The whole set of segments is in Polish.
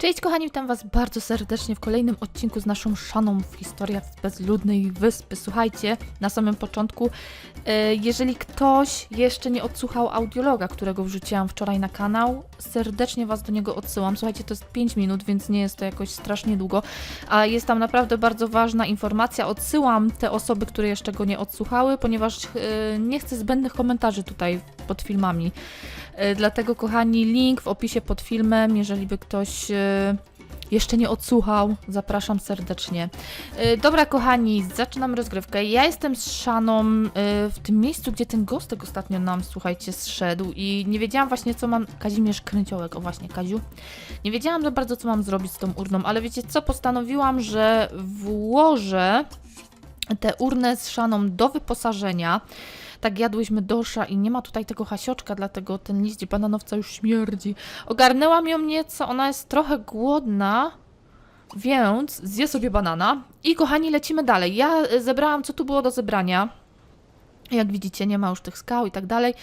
Cześć kochani, witam was bardzo serdecznie w kolejnym odcinku z naszą szaną w historiach z bezludnej wyspy. Słuchajcie, na samym początku, e, jeżeli ktoś jeszcze nie odsłuchał audiologa, którego wrzuciłam wczoraj na kanał, serdecznie was do niego odsyłam. Słuchajcie, to jest 5 minut, więc nie jest to jakoś strasznie długo, a jest tam naprawdę bardzo ważna informacja. Odsyłam te osoby, które jeszcze go nie odsłuchały, ponieważ e, nie chcę zbędnych komentarzy tutaj pod filmami. E, Dlatego, kochani, link w opisie pod filmem, jeżeli by ktoś e, jeszcze nie odsłuchał, zapraszam serdecznie. E, Dobra, kochani, zaczynam rozgrywkę. Ja jestem z Szaną w tym miejscu, gdzie ten gostek ostatnio nam, słuchajcie, zszedł i nie wiedziałam właśnie, co mam... Kazimierz Kręciołek, o właśnie, Kaziu. Nie wiedziałam za bardzo, co mam zrobić z tą urną, ale wiecie co? Postanowiłam, że włożę tę urnę z Szaną do wyposażenia tak jadłyśmy dosza i nie ma tutaj tego hasioczka, dlatego ten liść bananowca już śmierdzi. Ogarnęłam ją nieco, ona jest trochę głodna, więc zje sobie banana. I kochani, lecimy dalej. Ja e, zebrałam, co tu było do zebrania. Jak widzicie, nie ma już tych skał i tak dalej.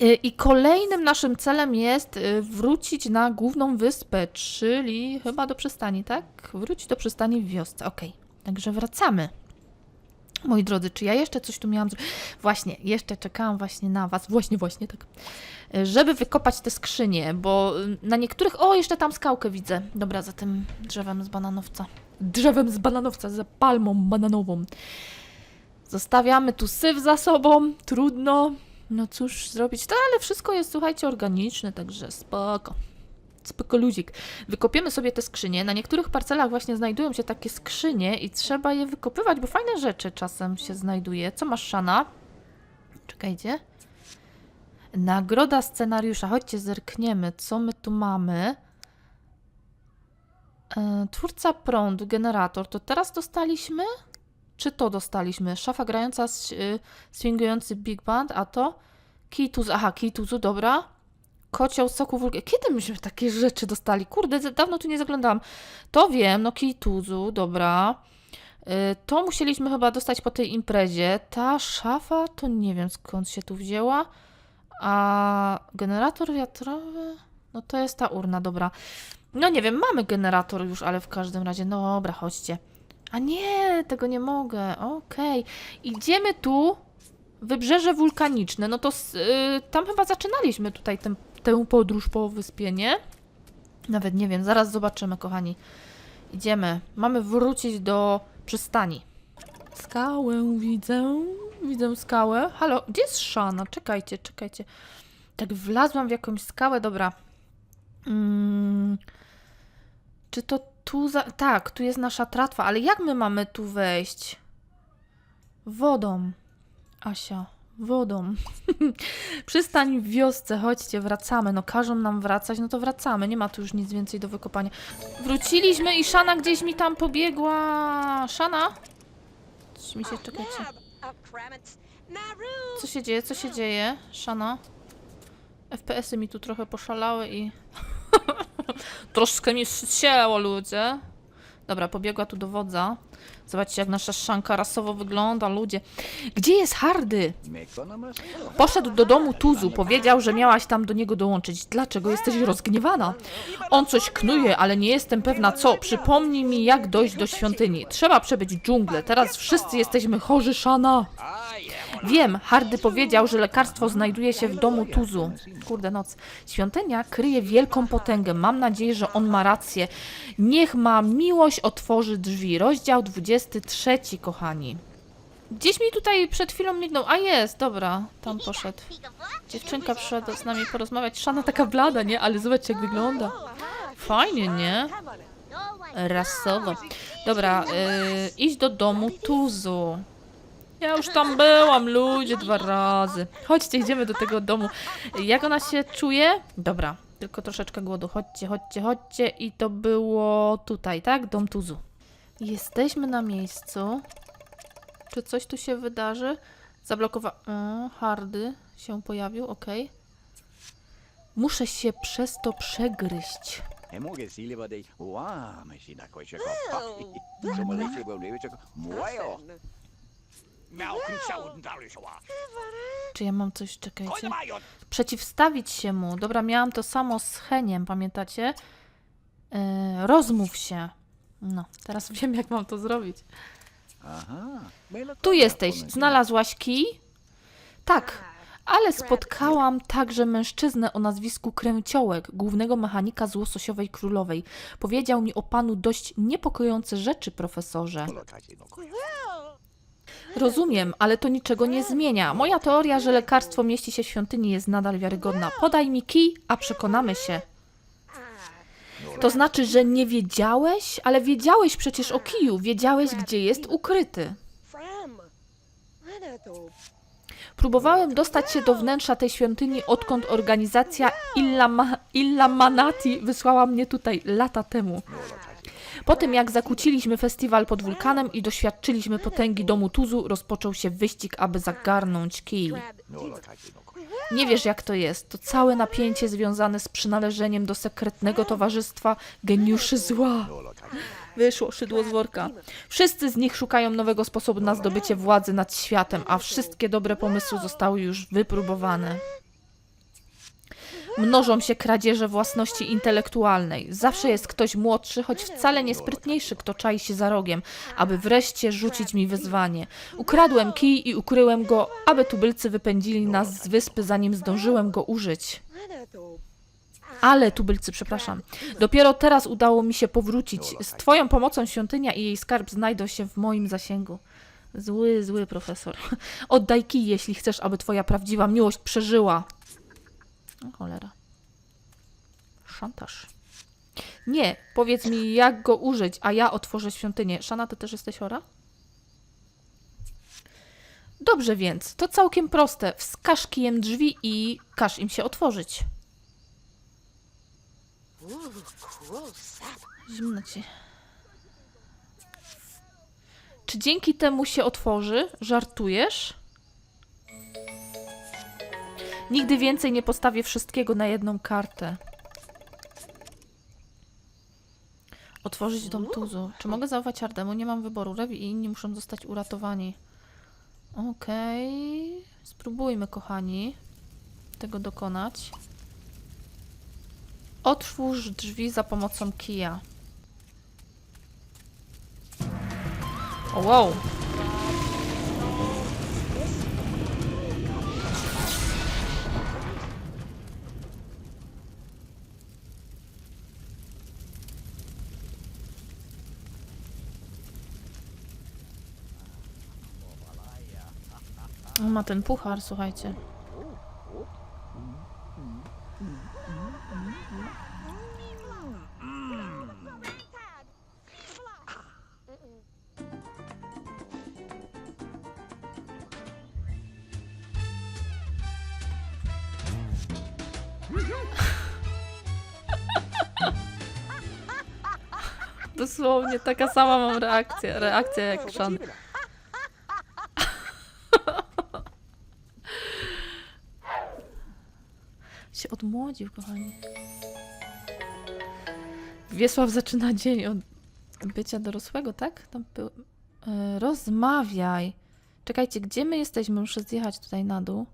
E, I kolejnym naszym celem jest e, wrócić na główną wyspę, czyli chyba do przystani, tak? Wrócić do przystani w wiosce. Okej, także wracamy. Moi drodzy, czy ja jeszcze coś tu miałam zrobić? Właśnie, jeszcze czekałam właśnie na Was, właśnie, właśnie tak, E, żeby wykopać te skrzynie, bo y, na niektórych, o, jeszcze tam skałkę widzę. Dobra, za tym drzewem z bananowca. Drzewem z bananowca, za palmą bananową. Zostawiamy tu syf za sobą, trudno. No cóż zrobić, to ale wszystko jest, słuchajcie, organiczne, także spoko. Spoko luzik. Wykopiemy sobie te skrzynie. Na niektórych parcelach właśnie znajdują się takie skrzynie i trzeba je wykopywać, bo fajne rzeczy czasem się znajduje. Co masz, Szana? Czekajcie. Nagroda scenariusza. Chodźcie, zerkniemy, co my tu mamy. E, twórca prądu, generator. To teraz dostaliśmy? Czy to dostaliśmy? Szafa grająca, y, swingujący big band, a to? Kituzu. Aha, Kituzu, dobra. Kocioł soku wulkan. Kiedy myśmy takie rzeczy dostali? Kurde, dawno tu nie zaglądałam. To wiem, no Kituzu, dobra. Y, To musieliśmy chyba dostać po tej imprezie. Ta szafa, to nie wiem skąd się tu wzięła. A generator wiatrowy? No to jest ta urna, dobra. No nie wiem, mamy generator już, ale w każdym razie, no dobra, chodźcie. A nie, tego nie mogę, okej. Idziemy tu, wybrzeże wulkaniczne, no to y, tam chyba zaczynaliśmy tutaj tę, tę podróż po wyspie, nie? Nawet nie wiem, zaraz zobaczymy, kochani. Idziemy, mamy wrócić do przystani. Skałę widzę, widzę skałę. Halo, gdzie jest Szana? Czekajcie, czekajcie. Tak wlazłam w jakąś skałę, dobra. Mm, czy to tu za... Tak, tu jest nasza tratwa, ale jak my mamy tu wejść? Wodą. Asia, wodą. Przystań w wiosce, chodźcie, wracamy. No każą nam wracać, no to wracamy. Nie ma tu już nic więcej do wykopania. Wróciliśmy i Szana gdzieś mi tam pobiegła. Szana? Coś mi się, czekajcie. Co się dzieje? Co się dzieje? Szana? FPS-y mi tu trochę poszalały i... Troszkę mi zsięło, ludzie. Dobra, pobiegła tu do wodza. Zobaczcie, jak nasza szanka rasowo wygląda, ludzie. Gdzie jest Hardy? Poszedł do domu Tuzu, powiedział, że miałaś tam do niego dołączyć. Dlaczego jesteś rozgniewana? On coś knuje, ale nie jestem pewna co. Przypomnij mi, jak dojść do świątyni. Trzeba przebyć dżunglę. Teraz wszyscy jesteśmy chorzy, Szana. Wiem, Hardy powiedział, że lekarstwo znajduje się w domu Tuzu. Kurde noc. Świątynia kryje wielką potęgę. Mam nadzieję, że on ma rację. Niech ma miłość otworzy drzwi. Rozdział 23, kochani. Gdzieś mi tutaj przed chwilą mignął. A jest, dobra, tam poszedł. Dziewczynka przyszła z nami porozmawiać. Szana taka blada, nie? Ale zobaczcie, jak wygląda. Fajnie, nie? Rasowo. Dobra, yy, idź do domu Tuzu. Ja już tam byłam, ludzie, dwa razy. Chodźcie, idziemy do tego domu. Jak ona się czuje? Dobra, tylko troszeczkę głodu. Chodźcie, chodźcie, chodźcie. I to było tutaj, tak? Dom Tuzu. Jesteśmy na miejscu. Czy coś tu się wydarzy? Zablokowa... O, hardy się pojawił, okej. Muszę się przez to przegryźć. Czy ja mam coś, czekajcie. Przeciwstawić się mu. Dobra, miałam to samo z Heniem, pamiętacie? Yy, rozmów się. No, teraz wiem, jak mam to zrobić. Tu jesteś. Znalazłaś kij? Tak, ale spotkałam także mężczyznę o nazwisku Kręciołek, głównego mechanika z Łososiowej Królowej. Powiedział mi o panu dość niepokojące rzeczy, profesorze. Rozumiem, ale to niczego nie zmienia. Moja teoria, że lekarstwo mieści się w świątyni jest nadal wiarygodna. Podaj mi kij, a przekonamy się. To znaczy, że nie wiedziałeś? Ale wiedziałeś przecież o kiju. Wiedziałeś, gdzie jest ukryty. Próbowałem dostać się do wnętrza tej świątyni, odkąd organizacja Illamanati wysłała mnie tutaj lata temu. Po tym, jak zakłóciliśmy festiwal pod wulkanem i doświadczyliśmy potęgi domu Tuzu, rozpoczął się wyścig, aby zagarnąć kij. Nie wiesz, jak to jest. To całe napięcie związane z przynależeniem do sekretnego towarzystwa geniuszy zła. Wyszło szydło z worka. Wszyscy z nich szukają nowego sposobu na zdobycie władzy nad światem, a wszystkie dobre pomysły zostały już wypróbowane. Mnożą się kradzieże własności intelektualnej. Zawsze jest ktoś młodszy, choć wcale nie sprytniejszy, kto czai się za rogiem, aby wreszcie rzucić mi wyzwanie. Ukradłem kij i ukryłem go, aby tubylcy wypędzili nas z wyspy, zanim zdążyłem go użyć. Ale tubylcy, przepraszam. Dopiero teraz udało mi się powrócić. Z twoją pomocą świątynia i jej skarb znajdą się w moim zasięgu. Zły, zły profesor. Oddaj kij, jeśli chcesz, aby twoja prawdziwa miłość przeżyła. O, cholera. Szantaż. Nie, powiedz mi, jak go użyć, a ja otworzę świątynię. Szana, ty też jesteś chora? Dobrze więc, to całkiem proste. Wskaż kijem drzwi i każ im się otworzyć. Zimno ci. Czy dzięki temu się otworzy? Żartujesz? Nigdy więcej nie postawię wszystkiego na jedną kartę. Otworzyć dom Tuzu. Czy mogę zaufać Ardemu? Nie mam wyboru. Rewi i inni muszą zostać uratowani. Okej. Spróbujmy, kochani, tego dokonać. Otwórz drzwi za pomocą kija. O, wow. On ma ten puchar, słuchajcie. Dosłownie taka sama mam reakcja, reakcja jak Szan. Się odmłodził, kochani. Wiesław zaczyna dzień od bycia dorosłego, tak? Tam był... E, rozmawiaj. Czekajcie, gdzie my jesteśmy? Muszę zjechać tutaj na dół.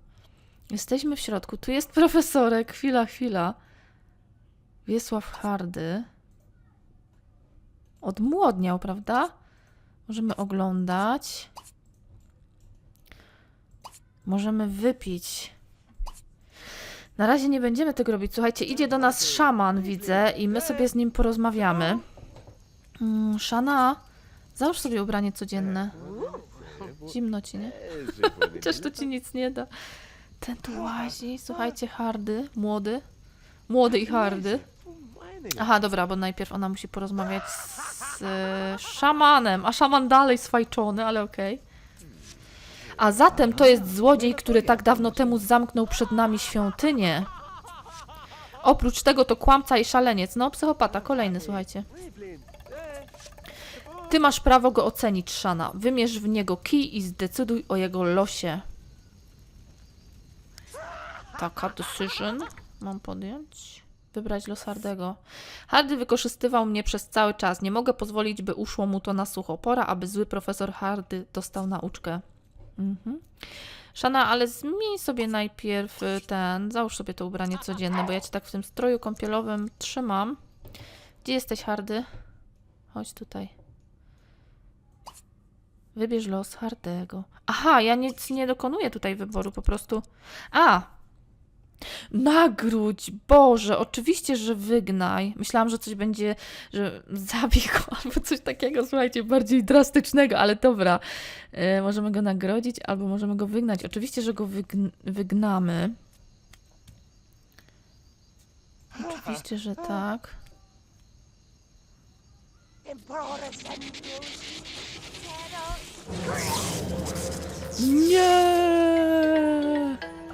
Jesteśmy w środku. Tu jest profesorek. Chwila, chwila. Wiesław Hardy. Odmłodniał, prawda? Możemy oglądać. Możemy wypić. Na razie nie będziemy tego robić. Słuchajcie, idzie do nas szaman, widzę, i my sobie z nim porozmawiamy. Mm, Szana, załóż sobie ubranie codzienne. Zimno ci, nie? Chociaż to ci nic nie da. Ten tu łazi. Słuchajcie, hardy, młody. Młody i hardy. Aha, dobra, bo najpierw ona musi porozmawiać z e, szamanem, a szaman dalej swajczony, ale okej. A zatem to jest złodziej, który tak dawno temu zamknął przed nami świątynię. Oprócz tego to kłamca i szaleniec. No, psychopata, kolejny, słuchajcie. Ty masz prawo go ocenić, Szana. Wymierz w niego kij i zdecyduj o jego losie. Taka decision mam podjąć. Wybrać los Hardego. Hardy wykorzystywał mnie przez cały czas. Nie mogę pozwolić, by uszło mu to na sucho. Pora, aby zły profesor Hardy dostał nauczkę. Mhm. Szana, ale zmień sobie najpierw y, ten, załóż sobie to ubranie codzienne, bo ja cię tak w tym stroju kąpielowym trzymam. Gdzie jesteś, Hardy? Chodź tutaj. Wybierz los Hardego. Aha, ja nic nie dokonuję tutaj wyboru, po prostu. A! Nagródź! Boże, oczywiście, że wygnaj. Myślałam, że coś będzie, że zabij go albo coś takiego, słuchajcie, bardziej drastycznego, ale dobra. E, możemy go nagrodzić albo możemy go wygnać. Oczywiście, że go wygn wygnamy. Oczywiście, że tak. Nie!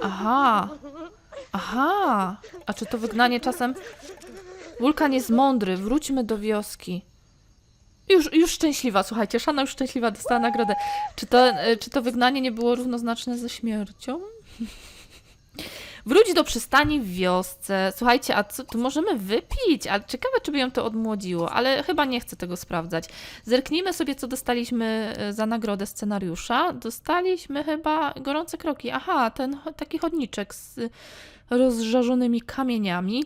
Aha! Aha! A czy to wygnanie czasem... Wulkan jest mądry, wróćmy do wioski. Już, już szczęśliwa, słuchajcie, Szana już szczęśliwa, dostała nagrodę. Czy to, e, czy to wygnanie nie było równoznaczne ze śmiercią? Wróć do przystani w wiosce. Słuchajcie, a co, tu możemy wypić? A ciekawe, czy by ją to odmłodziło, ale chyba nie chcę tego sprawdzać. Zerknijmy sobie, co dostaliśmy e, za nagrodę scenariusza. Dostaliśmy chyba gorące kroki. Aha, ten taki chodniczek z rozżarzonymi kamieniami.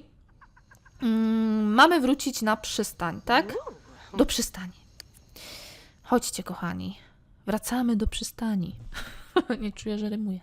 Mm, mamy wrócić na przystań, tak? Do przystani. Chodźcie, kochani. Wracamy do przystani. nie czuję, że rymuję.